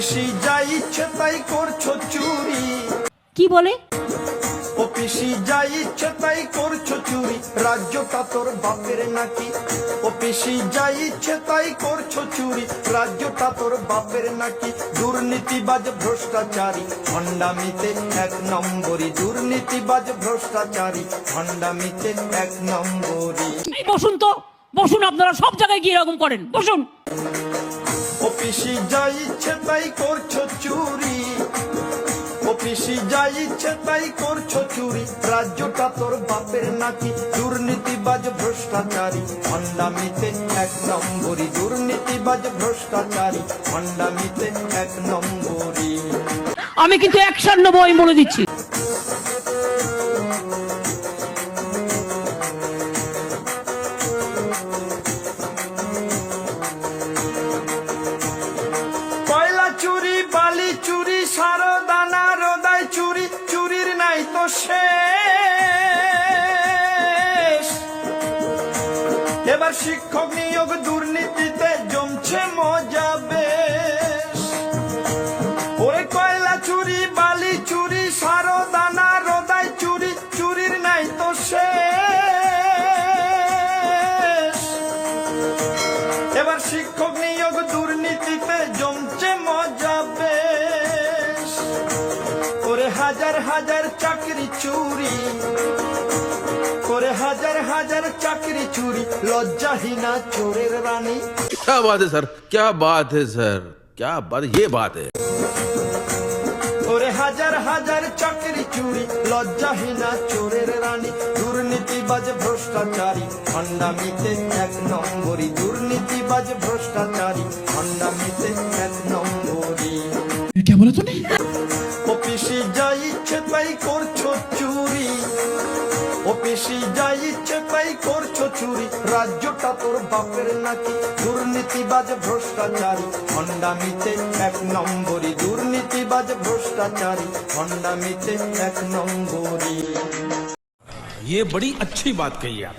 পিসি যা ইচ্ছে তাই করছ চুরি। কি বলে? ও পিসি যা ইচ্ছে তাই করছ চুরি। রাজ্যটা তোর বাপের নাকি? ও পিসি যা ইচ্ছে তাই করছ চুরি। রাজ্যটা তোর বাপের নাকি? দুর্নীতিবাজ ভ্রষ্টাচারী। ভণ্ডামিতে এক নম্বরই দুর্নীতিবাজ ভ্রষ্টাচারী। ভণ্ডামিতে এক নম্বরই। এই বসুন তো বসুন আপনারা সব জায়গায় গিয়ে এরকম করেন। বসুন। পিসি যা ইচ্ছে তাই করছ চুরি। ও পিসি যা ইচ্ছে তাই করছ চুরি। রাজ্যটা তোর বাপের নাকি দুর্নীতিবাজ ভ্রষ্টাচারী। ভণ্ডামিতে এক নম্বরই, দুর্নীতিবাজ ভ্রষ্টাচারী। ভণ্ডামিতে এক নম্বরই। আমি কিন্তু অ্যাকশন নেব আমি বলে দিচ্ছি। এবার শিক্ষক নিয়োগ দুর্নীতিতে জমছে মজা বেশ। ওরে কয়লা চুরি, বালি চুরি, সারো দানা, রোদাই চুরি, চুরির নাই তো শেষ। এবার শিক্ষক হাজার হাজার চাকরি চুরি করে হাজার হাজার চাকরি চুরি লজ্জাহীনা চোরের রানী क्या बात है सर क्या बात है सर क्या बात ये बात है করে হাজার হাজার চাকরি চুরি লজ্জাহীনা চোরের রানী দুর্নীতিবাজ ভ্রষ্টাচারী ভণ্ডামিতে এক নম্বরই দুর্নীতিবাজ ভ্রষ্টাচারী ভণ্ডামিতে যা ইচ্ছে তাই করছো চুরি অফিসি যা ইচ্ছে তাই করছো চুরি রাজ্যটা তোর বাপের নাকি দুর্নীতিবাজ ভ্রষ্টাচারী ভণ্ডামিতে এক নম্বরই দুর্নীতিবাজ ভ্রষ্টাচারী ভণ্ডামিতে এক নম্বরই ये बड़ी अच्छी बात कही आप